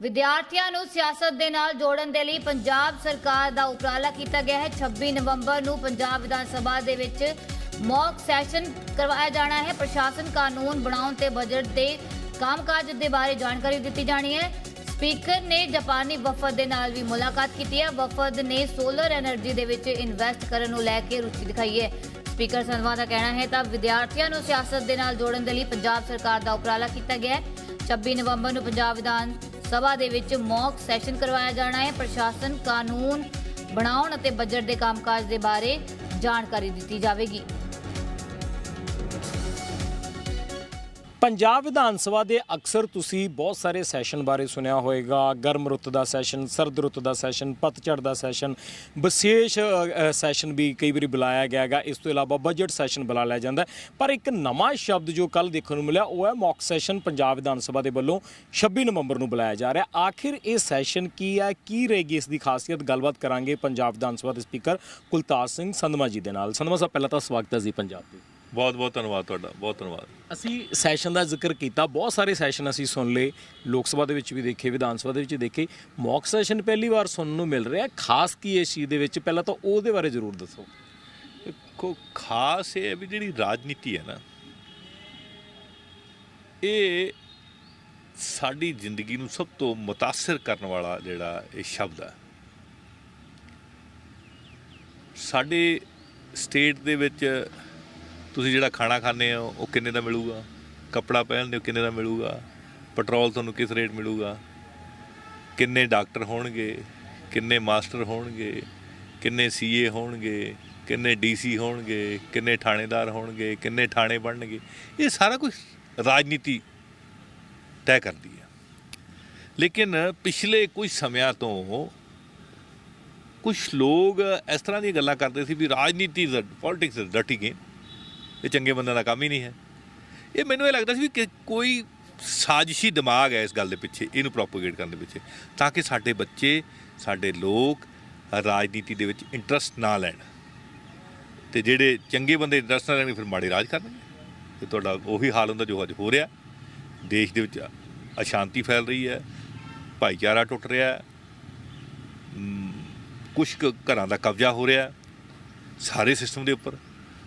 ਵਿਦਿਆਰਥੀਆਂ ਨੂੰ ਸਿਆਸਤ ਦੇ ਨਾਲ ਜੋੜਨ ਦੇ ਲਈ ਪੰਜਾਬ ਸਰਕਾਰ ਦਾ ਉਪਰਾਲਾ ਕੀਤਾ ਗਿਆ ਹੈ। 26 ਨਵੰਬਰ ਨੂੰ ਪੰਜਾਬ ਵਿਧਾਨ ਸਭਾ ਦੇ ਵਿੱਚ ਮੌਕ ਸੈਸ਼ਨ ਕਰਵਾਇਆ ਜਾਣਾ ਹੈ। ਪ੍ਰਸ਼ਾਸਨ ਕਾਨੂੰਨ ਬਣਾਉਣ ਤੇ ਬਜਟ ਦੇ ਕੰਮਕਾਜ ਦੇ ਬਾਰੇ ਜਾਣਕਾਰੀ ਦਿੱਤੀ ਜਾਣੀ ਹੈ। ਸਪੀਕਰ ਨੇ ਜਾਪਾਨੀ ਵਫਦ ਦੇ ਨਾਲ ਵੀ ਮੁਲਾਕਾਤ ਕੀਤੀ ਹੈ। ਵਫਦ ਨੇ ਸੋਲਰ એનર્ਜੀ ਦੇ ਵਿੱਚ ਇਨਵੈਸਟ ਕਰਨ ਨੂੰ ਲੈ ਕੇ ਰੁਚੀ ਦਿਖਾਈ ਹੈ। ਸਪੀਕਰ ਸੰਧਵਾ ਦਾ ਕਹਿਣਾ ਹੈ ਤਾਂ ਵਿਦਿਆਰਥੀਆਂ ਨੂੰ ਸਿਆਸਤ ਦੇ ਨਾਲ ਜੋੜਨ ਦੇ ਲਈ ਪੰਜਾਬ ਸਰਕਾਰ ਦਾ ਉਪਰਾਲਾ ਕੀਤਾ ਗਿਆ ਹੈ। 26 ਨਵੰਬਰ ਨੂੰ ਪੰਜਾਬ ਵਿਧਾਨ ਸਭਾ ਦੇ ਵਿੱਚ ਮੌਕ ਸੈਸ਼ਨ ਕਰਵਾਇਆ ਜਾਣਾ ਹੈ। ਪ੍ਰਸ਼ਾਸਨ ਕਾਨੂੰਨ ਬਣਾਉਣ ਅਤੇ ਬਜਟ ਦੇ ਕੰਮਕਾਜ ਦੇ ਬਾਰੇ ਜਾਣਕਾਰੀ ਦਿੱਤੀ ਜਾਵੇਗੀ। ਪੰਜਾਬ ਵਿਧਾਨ ਸਭਾ ਦੇ ਅਕਸਰ ਤੁਸੀਂ ਬਹੁਤ ਸਾਰੇ ਸੈਸ਼ਨ ਬਾਰੇ ਸੁਣਿਆ ਹੋਵੇਗਾ ਗਰਮ ਰੁੱਤ ਦਾ ਸੈਸ਼ਨ, ਸਰਦ ਰੁੱਤ ਦਾ ਸੈਸ਼ਨ ਪਤਝੜ ਦਾ ਸੈਸ਼ਨ, ਵਿਸ਼ੇਸ਼ ਸੈਸ਼ਨ ਵੀ ਕਈ ਵਾਰੀ ਬੁਲਾਇਆ ਗਿਆ ਹੈਗਾ। ਇਸ ਤੋਂ ਇਲਾਵਾ ਬਜਟ ਸੈਸ਼ਨ ਬੁਲਾ ਲਿਆ ਜਾਂਦਾ ਪਰ ਇੱਕ ਨਵਾਂ ਸ਼ਬਦ ਜੋ ਕੱਲ ਦੇਖਣ ਨੂੰ ਮਿਲਿਆ, ਉਹ ਹੈ ਮੌਕ ਸੈਸ਼ਨ ਪੰਜਾਬ ਵਿਧਾਨ ਸਭਾ ਦੇ ਵੱਲੋਂ 26 ਨਵੰਬਰ ਨੂੰ ਬੁਲਾਇਆ ਜਾ ਰਿਹਾ। ਆਖਿਰ ਇਹ ਸੈਸ਼ਨ ਕੀ ਹੈ, ਕੀ ਰਹੇਗੀ ਇਸ ਦੀ ਖਾਸੀਅਤ? ਗੱਲਬਾਤ ਕਰਾਂਗੇ ਪੰਜਾਬ ਵਿਧਾਨ ਸਭਾ ਦੇ ਸਪੀਕਰ ਕੁਲਤਾਰ ਸਿੰਘ ਸੰਧਮਾ ਜੀ ਦੇ ਨਾਲ। ਸੰਧਮਾ ਸਾਹਿਬ, ਪਹਿਲਾਂ ਤਾਂ ਸਵਾਗਤ ਹੈ ਜੀ ਪੰਜਾਬ ਦੇ ਬਹੁਤ ਬਹੁਤ ਧੰਨਵਾਦ ਤੁਹਾਡਾ ਬਹੁਤ ਧੰਨਵਾਦ। ਅਸੀਂ ਸੈਸ਼ਨ ਦਾ ਜ਼ਿਕਰ ਕੀਤਾ ਬਹੁਤ ਸਾਰੇ ਸੈਸ਼ਨ ਅਸੀਂ ਸੁਣ ਲਏ ਲੋਕ ਸਭਾ ਦੇ ਵਿੱਚ ਵੀ ਦੇਖੇ ਵਿਧਾਨ ਸਭਾ ਦੇ ਵਿੱਚ ਦੇਖੇ। ਮੌਕ ਸੈਸ਼ਨ ਪਹਿਲੀ ਵਾਰ ਸੁਣਨ ਨੂੰ ਮਿਲ ਰਿਹਾ ਖਾਸ ਕੀ ਇਸ ਚੀਜ਼ ਦੇ ਵਿੱਚ? ਪਹਿਲਾਂ ਤਾਂ ਉਹਦੇ ਬਾਰੇ ਜ਼ਰੂਰ ਦੱਸੋ। ਦੇਖੋ ਖਾਸ ਇਹ ਵੀ ਜਿਹੜੀ ਰਾਜਨੀਤੀ ਹੈ ਨਾ ਇਹ ਸਾਡੀ ਜ਼ਿੰਦਗੀ ਨੂੰ ਸਭ ਤੋਂ ਮੁਤਾਸਰ ਕਰਨ ਵਾਲਾ ਜਿਹੜਾ ਇਹ ਸ਼ਬਦ ਹੈ। ਸਾਡੇ ਸਟੇਟ ਦੇ ਵਿੱਚ ਤੁਸੀਂ ਜਿਹੜਾ ਖਾਣਾ ਖਾਂਦੇ ਹੋ, ਉਹ ਕਿੰਨੇ ਦਾ ਮਿਲੂਗਾ? ਕੱਪੜਾ ਪਹਿਨਦੇ ਹੋ, ਕਿੰਨੇ ਦਾ ਮਿਲੂਗਾ? ਪੈਟਰੋਲ ਤੁਹਾਨੂੰ ਕਿਸ ਰੇਟ ਮਿਲੂਗਾ? ਕਿੰਨੇ ਡਾਕਟਰ ਹੋਣਗੇ? ਕਿੰਨੇ ਮਾਸਟਰ ਹੋਣਗੇ? ਕਿੰਨੇ ਸੀਏ ਹੋਣਗੇ? ਕਿੰਨੇ ਡੀਸੀ ਹੋਣਗੇ? ਕਿੰਨੇ ਥਾਣੇਦਾਰ ਹੋਣਗੇ? ਕਿੰਨੇ ਥਾਣੇ ਬਣਨਗੇ? ਇਹ ਸਾਰਾ ਕੁਝ ਰਾਜਨੀਤੀ ਤੈਅ ਕਰਦੀ ਹੈ ਲੇਕਿਨ ਪਿਛਲੇ ਕੁਝ ਸਮਿਆਂ ਤੋਂ ਕੁਝ ਲੋਕ ਇਸ ਤਰ੍ਹਾਂ ਦੀਆਂ ਗੱਲਾਂ ਕਰਦੇ ਸੀ ਵੀ ਰਾਜਨੀਤੀ is politics is dirty game ਇਹ ਚੰਗੇ ਬੰਦਿਆਂ ਦਾ ਕੰਮ ਹੀ ਨਹੀਂ ਹੈ। ਇਹ ਮੈਨੂੰ ਇਹ ਲੱਗਦਾ ਸੀ ਵੀ ਕਿ ਕੋਈ ਸਾਜ਼ਿਸ਼ੀ ਦਿਮਾਗ ਹੈ ਇਸ ਗੱਲ ਦੇ ਪਿੱਛੇ, ਇਹਨੂੰ ਪ੍ਰੋਪਗੇਟ ਕਰਨ ਦੇ ਪਿੱਛੇ, ਤਾਂ ਕਿ ਸਾਡੇ ਬੱਚੇ, ਸਾਡੇ ਲੋਕ ਰਾਜਨੀਤੀ ਦੇ ਵਿੱਚ ਇੰਟਰਸਟ ਨਾ ਲੈਣ। ਤੇ ਜਿਹੜੇ ਚੰਗੇ ਬੰਦੇ ਇੰਟਰਸਟ ਨਾ ਲੈਣਗੇ ਫਿਰ ਮਾੜੇ ਰਾਜ ਕਰਨਗੇ। ਤੇ ਤੁਹਾਡਾ ਉਹੀ ਹਾਲ ਹੁੰਦਾ ਜੋ ਅੱਜ ਹੋ ਰਿਹਾ। ਦੇਸ਼ ਦੇ ਵਿੱਚ ਅਸ਼ਾਂਤੀ ਫੈਲ ਰਹੀ ਹੈ, ਭਾਈਚਾਰਾ ਟੁੱਟ ਰਿਹਾ ਹੈ। ਕੁਝ ਘਰਾਂ ਦਾ ਕਬਜ਼ਾ ਹੋ ਰਿਹਾ ਸਾਰੇ ਸਿਸਟਮ ਦੇ ਉੱਪਰ।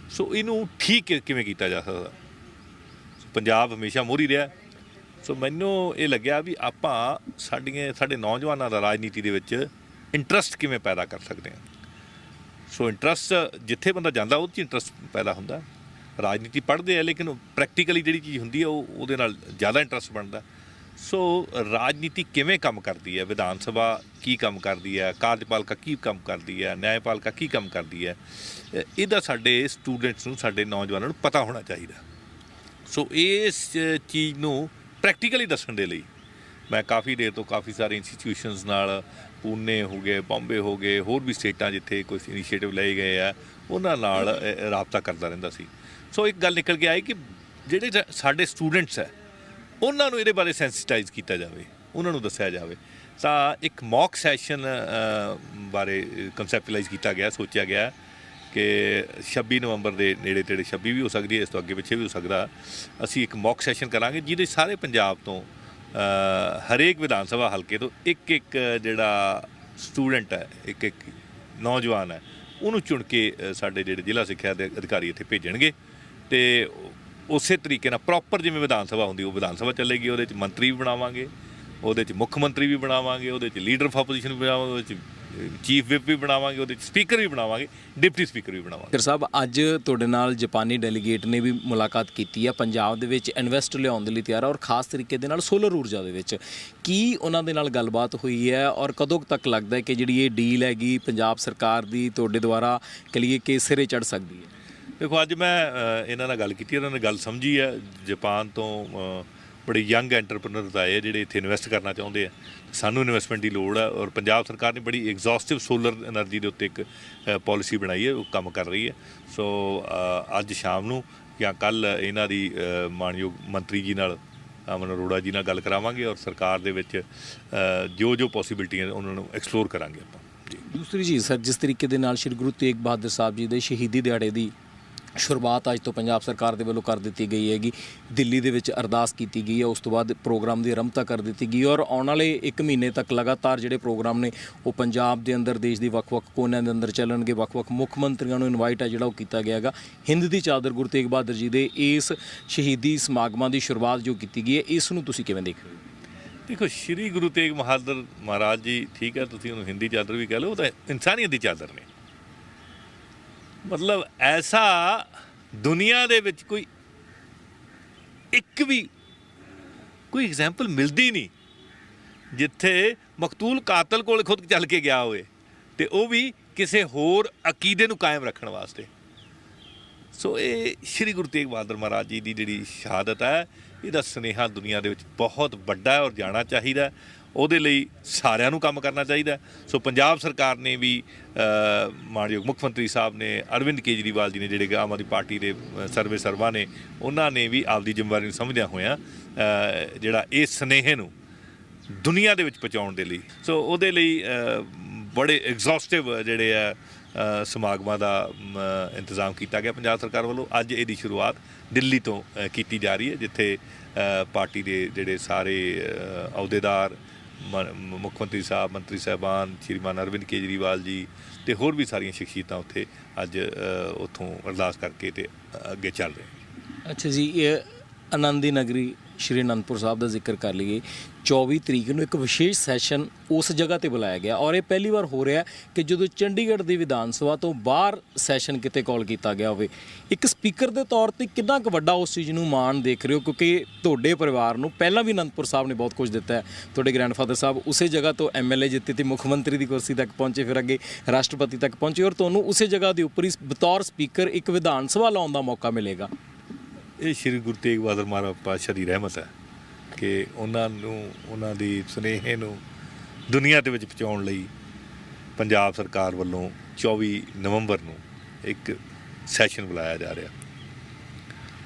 ਸੋ ਇਹਨੂੰ ਠੀਕ ਕਿਵੇਂ ਕੀਤਾ ਜਾ ਸਕਦਾ? ਪੰਜਾਬ ਹਮੇਸ਼ਾ ਮੋਹਰੀ ਰਿਹਾ। ਸੋ ਮੈਨੂੰ ਇਹ ਲੱਗਿਆ ਵੀ ਆਪਾਂ ਸਾਡੀਆਂ, ਸਾਡੇ ਨੌਜਵਾਨਾਂ ਦਾ ਰਾਜਨੀਤੀ ਦੇ ਵਿੱਚ ਇੰਟਰਸਟ ਕਿਵੇਂ ਪੈਦਾ ਕਰ ਸਕਦੇ ਹਾਂ? ਸੋ ਇੰਟਰਸਟ ਜਿੱਥੇ ਬੰਦਾ ਜਾਂਦਾ ਉਹ 'ਚ ਇੰਟਰਸਟ ਪੈਦਾ ਹੁੰਦਾ। ਰਾਜਨੀਤੀ ਪੜ੍ਹਦੇ ਆ, ਲੇਕਿਨ ਪ੍ਰੈਕਟੀਕਲੀ ਜਿਹੜੀ ਚੀਜ਼ ਹੁੰਦੀ ਹੈ ਉਹ ਉਹਦੇ ਨਾਲ ਜ਼ਿਆਦਾ ਇੰਟਰਸਟ ਬਣਦਾ। ਸੋ ਰਾਜਨੀਤੀ ਕਿਵੇਂ ਕੰਮ ਕਰਦੀ ਹੈ? ਵਿਧਾਨ ਸਭਾ ਕੀ ਕੰਮ ਕਰਦੀ ਹੈ? ਕਾਰਜਪਾਲਿਕਾ ਕੀ ਕੰਮ ਕਰਦੀ ਹੈ? ਨਿਆਂਪਾਲਿਕਾ ਕੀ ਕੰਮ ਕਰਦੀ ਹੈ? ਇਹਦਾ ਸਾਡੇ ਸਟੂਡੈਂਟਸ ਨੂੰ, ਸਾਡੇ ਨੌਜਵਾਨਾਂ ਨੂੰ ਪਤਾ ਹੋਣਾ ਚਾਹੀਦਾ। ਸੋ ਇਸ ਚੀਜ਼ ਨੂੰ ਪ੍ਰੈਕਟੀਕਲੀ ਦੱਸਣ ਦੇ ਲਈ ਮੈਂ ਕਾਫੀ ਦੇਰ ਤੋਂ ਕਾਫੀ ਸਾਰੇ ਇੰਸਟੀਟਿਊਸ਼ਨਸ ਨਾਲ ਪੂਨੇ ਹੋ ਗਏ, ਬੰਬੇ ਹੋ ਗਏ, ਹੋਰ ਵੀ ਸਟੇਟਾਂ ਜਿੱਥੇ ਕੋਈ ਇਨੀਸ਼ੀਏਟਿਵ ਲਏ ਗਏ ਆ, ਉਹਨਾਂ ਨਾਲ ਰਾਬਤਾ ਕਰਦਾ ਰਹਿੰਦਾ ਸੀ। ਸੋ ਇੱਕ ਗੱਲ ਨਿਕਲ ਕੇ ਆਈ ਕਿ ਜਿਹੜੇ ਸਾਡੇ ਸਟੂਡੈਂਟਸ ਹੈ ਉਹਨਾਂ ਨੂੰ ਇਹਦੇ ਬਾਰੇ ਸੈਂਸਿਟਾਈਜ਼ ਕੀਤਾ ਜਾਵੇ, ਉਹਨਾਂ ਨੂੰ ਦੱਸਿਆ ਜਾਵੇ। ਤਾਂ ਇੱਕ ਮੌਕ ਸੈਸ਼ਨ ਬਾਰੇ ਕਨਸੈਪਟਲਾਈਜ਼ ਕੀਤਾ ਗਿਆ, ਸੋਚਿਆ ਗਿਆ ਕਿ 26 ਨਵੰਬਰ ਦੇ ਨੇੜੇ ਤੇੜੇ 26 ਵੀ ਹੋ ਸਕਦੀ ਹੈ, ਇਸ ਤੋਂ ਅੱਗੇ ਪਿੱਛੇ ਵੀ ਹੋ ਸਕਦਾ। ਅਸੀਂ ਇੱਕ ਮੌਕ ਸੈਸ਼ਨ ਕਰਾਂਗੇ, ਜਿਹਦੇ ਸਾਰੇ ਪੰਜਾਬ ਤੋਂ ਹਰੇਕ ਵਿਧਾਨ ਸਭਾ ਹਲਕੇ ਤੋਂ ਇੱਕ ਇੱਕ ਜਿਹੜਾ ਸਟੂਡੈਂਟ ਹੈ, ਇੱਕ ਇੱਕ ਨੌਜਵਾਨ ਹੈ, ਉਹਨੂੰ ਚੁਣ ਕੇ ਸਾਡੇ ਜਿਹੜੇ ਜ਼ਿਲ੍ਹਾ ਸਿੱਖਿਆ ਦੇ ਅਧਿਕਾਰੀ ਇੱਥੇ ਭੇਜਣਗੇ। ਤੇ ਉਸੇ ਤਰੀਕੇ ਨਾਲ ਪ੍ਰੋਪਰ ਜਿਵੇਂ ਵਿਧਾਨ ਸਭਾ ਹੁੰਦੀ, ਉਹ ਵਿਧਾਨ ਸਭਾ ਚੱਲੇਗੀ, ਉਹਦੇ ਚ ਮੰਤਰੀ ਵੀ ਬਣਾਵਾਂਗੇ, ਉਹਦੇ ਚ ਮੁੱਖ ਮੰਤਰੀ ਵੀ ਬਣਾਵਾਂਗੇ, ਉਹਦੇ ਚ ਲੀਡਰ ਆਫ ਆਪੋਜੀਸ਼ਨ ਵੀ ਬਣਾਵਾਂਗੇ, ਉਹਦੇ ਚ ਚੀਫ ਵਿਪ ਵੀ ਬਣਾਵਾਂਗੇ, ਉਹਦੇ ਚ ਸਪੀਕਰ ਵੀ ਬਣਾਵਾਂਗੇ ਡਿਪਟੀ ਸਪੀਕਰ ਵੀ ਬਣਾਵਾਂਗੇ। ਸਰ ਸਾਹਿਬ, ਅੱਜ ਤੁਹਾਡੇ ਨਾਲ ਜਾਪਾਨੀ ਡੈਲੀਗੇਟ ਨੇ ਵੀ ਮੁਲਾਕਾਤ ਕੀਤੀ ਹੈ ਪੰਜਾਬ ਦੇ ਵਿੱਚ ਇਨਵੈਸਟ ਲਿਆਉਣ ਦੇ ਲਈ ਤਿਆਰ ਹੈ ਔਰ ਖਾਸ ਤਰੀਕੇ ਦੇ ਨਾਲ ਸੋਲਰ ਊਰਜਾ ਦੇ ਵਿੱਚ। ਕੀ ਉਹਨਾਂ ਦੇ ਨਾਲ ਗੱਲਬਾਤ ਹੋਈ ਹੈ, ਔਰ ਕਦੋਂ ਤੱਕ ਲੱਗਦਾ ਹੈ ਕਿ ਜਿਹੜੀ ਇਹ ਡੀਲ ਹੈਗੀ, ਪੰਜਾਬ ਸਰਕਾਰ ਦੀ, ਤੁਹਾਡੇ ਦੁਆਰਾ ਕਲੀਏ ਕਿ ਸਿਰੇ ਚੜ ਸਕਦੀ ਹੈ? ਦੇਖੋ, ਅੱਜ ਮੈਂ ਇਹਨਾਂ ਨਾਲ ਗੱਲ ਕੀਤੀ, ਇਹਨਾਂ ਨੇ ਗੱਲ ਸਮਝੀ ਹੈ। ਜਾਪਾਨ ਤੋਂ ਬੜੇ ਯੰਗ ਐਂਟਰਪ੍ਰੀਨਰਸ ਆਏ ਜਿਹੜੇ ਇੱਥੇ ਇਨਵੈਸਟ ਕਰਨਾ ਚਾਹੁੰਦੇ ਆ। ਸਾਨੂੰ ਇਨਵੈਸਟਮੈਂਟ ਦੀ ਲੋੜ ਹੈ ਔਰ ਪੰਜਾਬ ਸਰਕਾਰ ਨੇ ਬੜੀ ਐਗਜ਼ੌਸਟਿਵ ਸੋਲਰ એનર્ਜੀ ਦੇ ਉੱਤੇ ਇੱਕ ਪਾਲਿਸੀ ਬਣਾਈ ਹੈ, ਉਹ ਕੰਮ ਕਰ ਰਹੀ ਹੈ। ਸੋ ਅੱਜ ਸ਼ਾਮ ਨੂੰ ਜਾਂ ਕੱਲ ਇਹਨਾਂ ਦੀ ਮਾਨਯੋਗ ਮੰਤਰੀ ਜੀ ਨਾਲ ਅਮਨ ਅਰੋੜਾ ਜੀ ਨਾਲ ਗੱਲ ਕਰਾਵਾਂਗੇ ਔਰ ਸਰਕਾਰ ਦੇ ਵਿੱਚ ਜੋ ਜੋ ਪੋਸਿਬਿਲਟੀਆਂ ਉਹਨਾਂ ਨੂੰ ਐਕਸਪਲੋਰ ਕਰਾਂਗੇ ਆਪਾਂ। ਦੂਸਰੀ ਚੀਜ਼, ਸਰ, ਜਿਸ ਤਰੀਕੇ ਦੇ ਨਾਲ ਸ੍ਰੀ ਗੁਰੂ ਤੇਗ ਬਹਾਦਰ ਸਾਹਿਬ ਜੀ ਦੇ ਸ਼ਹੀਦੀ ਦਿਹਾੜੇ ਦੀ ਸ਼ੁਰੂਆਤ ਅੱਜ ਤੋਂ ਪੰਜਾਬ ਸਰਕਾਰ ਦੇ ਵੱਲੋਂ ਕਰ ਦਿੱਤੀ ਗਈ ਹੈਗੀ। ਦਿੱਲੀ ਦੇ ਵਿੱਚ ਅਰਦਾਸ ਕੀਤੀ ਗਈ ਹੈ, ਉਸ ਤੋਂ ਬਾਅਦ ਪ੍ਰੋਗਰਾਮ ਦੀ ਆਰੰਭਤਾ ਕਰ ਦਿੱਤੀ ਗਈ ਔਰ ਆਉਣ ਵਾਲੇ 1 ਮਹੀਨੇ ਤੱਕ ਲਗਾਤਾਰ ਜਿਹੜੇ ਪ੍ਰੋਗਰਾਮ ਨੇ, ਉਹ ਪੰਜਾਬ ਦੇ ਅੰਦਰ, ਦੇਸ਼ ਦੀ ਵੱਖ-ਵੱਖ ਕੋਨਿਆਂ ਦੇ ਅੰਦਰ ਚੱਲਣਗੇ। ਵੱਖ-ਵੱਖ ਮੁੱਖ ਮੰਤਰੀਆਂ ਨੂੰ ਇਨਵਾਈਟ ਹੈ ਜਿਹੜਾ ਉਹ ਕੀਤਾ ਗਿਆ ਹੈਗਾ। ਹਿੰਦ ਦੀ ਚਾਦਰ ਗੁਰੂ ਤੇਗ ਬਹਾਦਰ ਜੀ ਦੇ ਇਸ ਸ਼ਹੀਦੀ ਸਮਾਗਮਾਂ ਦੀ ਸ਼ੁਰੂਆਤ ਜੋ ਕੀਤੀ ਗਈ ਹੈ, ਇਸ ਨੂੰ ਤੁਸੀਂ ਕਿਵੇਂ ਦੇਖ ਰਹੇ ਹੋ? ਦੇਖੋ, ਸ਼੍ਰੀ ਗੁਰੂ ਤੇਗ ਬਹਾਦਰ ਮਹਾਰਾਜ ਜੀ, ਠੀਕ ਹੈ, ਤੁਸੀਂ ਉਹਨੂੰ ਹਿੰਦੀ ਚਾਦਰ ਵੀ ਕਹ ਲਓ, ਉਹ ਤਾਂ ਇਨਸਾਨੀਅਤ ਦੀ ਚਾਦਰ ਨੇ। ਮਤਲਬ ਐਸਾ ਦੁਨੀਆ ਦੇ ਵਿੱਚ ਕੋਈ ਇੱਕ ਵੀ ਕੋਈ ਐਗਜ਼ਾਮਪਲ ਮਿਲਦੀ ਨਹੀਂ ਜਿੱਥੇ ਮਕਤੂਲ ਕਾਤਲ ਕੋਲ ਖੁਦ ਚੱਲ ਕੇ ਗਿਆ ਹੋਵੇ ਤੇ ਉਹ ਵੀ ਕਿਸੇ ਹੋਰ ਅਕੀਦੇ ਨੂੰ ਕਾਇਮ ਰੱਖਣ ਵਾਸਤੇ। ਸੋ ਇਹ ਸ਼੍ਰੀ ਗੁਰੂ ਤੇਗ ਬਹਾਦਰ ਮਹਾਰਾਜ ਜੀ ਦੀ ਜਿਹੜੀ ਸ਼ਹਾਦਤ ਹੈ, ਇਹਦਾ ਸੁਨੇਹਾ ਦੁਨੀਆ ਦੇ ਵਿੱਚ ਬਹੁਤ ਵੱਡਾ ਹੈ ਔਰ ਜਾਣਾ ਚਾਹੀਦਾ ਉਹਦੇ ਲਈ ਸਾਰਿਆਂ ਨੂੰ ਕੰਮ ਕਰਨਾ ਚਾਹੀਦਾ ਸੋ ਪੰਜਾਬ ਸਰਕਾਰ ਨੇ ਵੀ ਮਾਨਯੋਗ ਮੁੱਖ ਮੰਤਰੀ ਸਾਹਿਬ ਨੇ ਅਰਵਿੰਦ ਕੇਜਰੀਵਾਲ ਜੀ ਨੇ ਜਿਹੜੇ ਕਿ ਆਮ ਆਦਮੀ ਪਾਰਟੀ ਦੇ ਸਰਵੇ ਸਰਵਾ ਨੇ, ਉਹਨਾਂ ਨੇ ਵੀ ਆਪਦੀ ਜ਼ਿੰਮੇਵਾਰੀ ਨੂੰ ਸਮਝਦਿਆਂ ਹੋਇਆਂ ਜਿਹੜਾ ਇਹ ਸੁਨੇਹੇ ਨੂੰ ਦੁਨੀਆ ਦੇ ਵਿੱਚ ਪਹੁੰਚਾਉਣ ਦੇ ਲਈ। ਸੋ ਉਹਦੇ ਲਈ ਬੜੇ ਐਗਜ਼ੌਸਟਿਵ ਜਿਹੜੇ ਆ ਸਮਾਗਮਾਂ ਦਾ ਇੰਤਜ਼ਾਮ ਕੀਤਾ ਗਿਆ ਪੰਜਾਬ ਸਰਕਾਰ ਵੱਲੋਂ। ਅੱਜ ਇਹਦੀ ਸ਼ੁਰੂਆਤ ਦਿੱਲੀ ਤੋਂ ਕੀਤੀ ਜਾ ਰਹੀ ਹੈ, ਜਿੱਥੇ ਪਾਰਟੀ ਦੇ ਜਿਹੜੇ ਸਾਰੇ ਅਹੁਦੇਦਾਰ ਮੁੱਖ ਮੰਤਰੀ ਸਾਹਿਬ, ਮੰਤਰੀ ਸਾਹਿਬਾਨ, ਸ਼੍ਰੀਮਾਨ ਅਰਵਿੰਦ ਕੇਜਰੀਵਾਲ ਜੀ ਤੇ ਹੋਰ ਵੀ ਸਾਰੀਆਂ ਸ਼ਖਸੀਅਤਾਂ ਉੱਥੇ ਅੱਜ ਉੱਥੋਂ ਅਰਦਾਸ ਕਰਕੇ ਤੇ ਅੱਗੇ ਚੱਲ ਰਹੇ ਅੱਛਾ ਜੀ, ਇਹ ਆਨੰਦੀ ਨਗਰੀ ਸ਼੍ਰੀ ਅਨੰਦਪੁਰ ਸਾਹਿਬ ਦਾ ਜ਼ਿਕਰ ਕਰ ਲਈਏ। 24 ਤਰੀਕ ਨੂੰ ਇੱਕ ਵਿਸ਼ੇਸ਼ ਸੈਸ਼ਨ ਉਸ ਜਗ੍ਹਾ ਤੇ ਬੁਲਾਇਆ ਗਿਆ ਔਰ ਇਹ ਪਹਿਲੀ ਵਾਰ ਹੋ ਰਿਹਾ ਕਿ ਜਦੋਂ ਚੰਡੀਗੜ੍ਹ ਦੀ ਵਿਧਾਨ ਸਭਾ ਤੋਂ ਬਾਹਰ ਸੈਸ਼ਨ ਕਿਤੇ ਕਾਲ ਕੀਤਾ ਗਿਆ ਹੋਵੇ। ਇੱਕ ਸਪੀਕਰ ਦੇ ਤੌਰ ਤੇ ਕਿੰਨਾ ਕੁ ਵੱਡਾ ਉਸ ਚੀਜ਼ ਨੂੰ ਮਾਣ ਦੇਖ ਰਹੇ ਹੋ? ਕਿਉਂਕਿ ਤੁਹਾਡੇ ਪਰਿਵਾਰ ਨੂੰ ਪਹਿਲਾਂ ਵੀ ਅਨੰਦਪੁਰ ਸਾਹਿਬ ਨੇ ਬਹੁਤ ਕੁਝ ਦਿੱਤਾ ਹੈ। ਤੁਹਾਡੇ ਗ੍ਰੈਂਡਫਾਦਰ ਸਾਹਿਬ ਉਸੇ ਜਗ੍ਹਾ ਤੋਂ ਐਮਐਲਏ ਜਿੱਤੇ ਤੇ ਮੁੱਖ ਮੰਤਰੀ ਦੀ ਕੁਰਸੀ ਤੱਕ ਪਹੁੰਚੇ, ਫਿਰ ਅੱਗੇ ਰਾਸ਼ਟਰਪਤੀ ਤੱਕ ਪਹੁੰਚੇ ਔਰ ਤੁਹਾਨੂੰ ਉਸੇ ਜਗ੍ਹਾ ਦੇ ਉੱਪਰ ਹੀ ਬਤੌਰ ਸਪੀਕਰ ਇੱਕ ਵਿਧਾਨ ਸਭਾ ਲਾਉਣ ਦਾ ਮੌਕਾ ਮਿਲੇਗਾ। ਇਹ ਸ਼੍ਰੀ ਗੁਰੂ ਤੇਗ ਬਹਾਦਰ ਮਹਾਰਾਜ ਪਾਤਸ਼ਾਹ ਦੀ ਰਹਿਮਤ ਹੈ ਕਿ ਉਹਨਾਂ ਨੂੰ, ਉਹਨਾਂ ਦੀ ਸੁਨੇਹੇ ਨੂੰ ਦੁਨੀਆ ਦੇ ਵਿੱਚ ਪਹੁੰਚਾਉਣ ਲਈ ਪੰਜਾਬ ਸਰਕਾਰ ਵੱਲੋਂ 24 ਨਵੰਬਰ ਨੂੰ ਇੱਕ ਸੈਸ਼ਨ ਬੁਲਾਇਆ ਜਾ ਰਿਹਾ।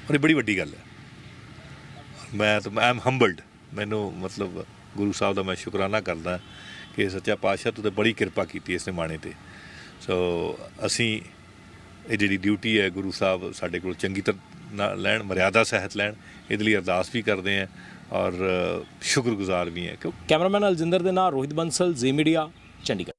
ਔਰ ਇਹ ਬੜੀ ਵੱਡੀ ਗੱਲ ਹੈ। ਮੈਂ ਤਾਂ ਆਮ ਹੰਬਲਡ ਮੈਨੂੰ ਮਤਲਬ ਗੁਰੂ ਸਾਹਿਬ ਦਾ ਮੈਂ ਸ਼ੁਕਰਾਨਾ ਕਰਦਾ ਕਿ ਸੱਚਾ ਪਾਤਸ਼ਾਹ ਤੂੰ ਤੇ ਬੜੀ ਕਿਰਪਾ ਕੀਤੀ ਇਸ ਨਿਮਾਣੇ ਤੇ। ਸੋ ਅਸੀਂ ਇਹ ਜਿਹੜੀ ਡਿਊਟੀ ਹੈ ਗੁਰੂ ਸਾਹਿਬ ਸਾਡੇ ਕੋਲ ਚੰਗੀ ਤਰ੍ਹਾਂ ਲੈਣ, ਮਰਿਆਦਾ ਸਹਿਤ ਲੈਣ, ਇਹਦੇ ਲਈ ਅਰਦਾਸ ਵੀ ਕਰਦੇ ਹਾਂ ਔਰ ਸ਼ੁਕਰਗੁਜ਼ਾਰ ਵੀ ਹਾਂ ਕਿਉਂ? ਕੈਮਰਾਮੈਨ ਅਲਜਿੰਦਰ ਦੇ ਨਾਲ ਰੋਹਿਤ ਬੰਸਲ, ਜ਼ੀ ਮੀਡੀਆ, ਚੰਡੀਗੜ੍ਹ।